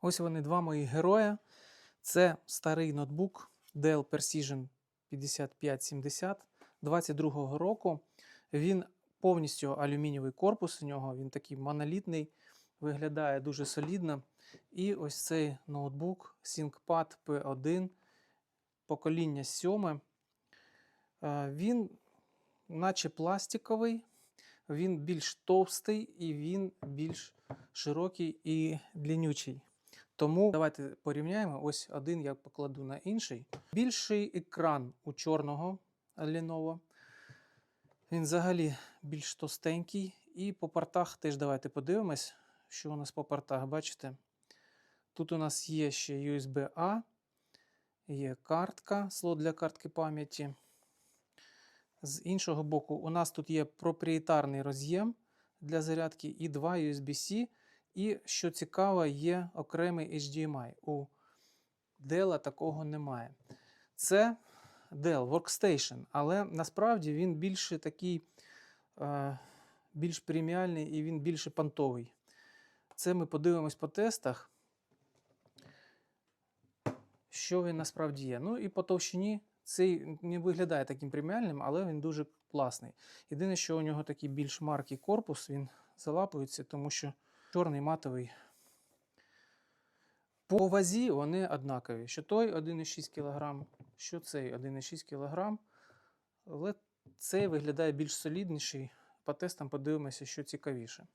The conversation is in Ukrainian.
Ось вони два мої герої. Це старий ноутбук Dell Precision 5570 22-го року. Він повністю алюмінієвий корпус у нього, він такий монолітний, виглядає дуже солідно. І ось цей ноутбук ThinkPad P1, покоління 7. Е, Він, наче пластиковий, він більш товстий і він більш широкий і длиннючий. Тому давайте порівняємо. Ось один я покладу на інший. Більший екран у чорного Lenovo. Він взагалі більш товстенький. І по портах теж давайте подивимось, що у нас по портах, бачите? Тут у нас є ще USB-A, є картка, слот для картки пам'яті. З іншого боку, у нас тут є проприєтарний роз'єм для зарядки і два USB-C. І, що цікаво, є окремий HDMI. У Dell такого немає. Це Dell Workstation, але насправді він більше такий, е, більш преміальний і він більше понтовий. Це ми подивимось по тестах, що він насправді є. Ну і по товщині цей не виглядає таким преміальним, але він дуже класний. Єдине, що у нього такий більш маркий корпус, він залапується, тому що чорний матовий. По вазі вони однакові. Що той 1,6 кг, що цей 1,6 кг. Але цей виглядає більш солідніший. По тестам подивимося, що цікавіше.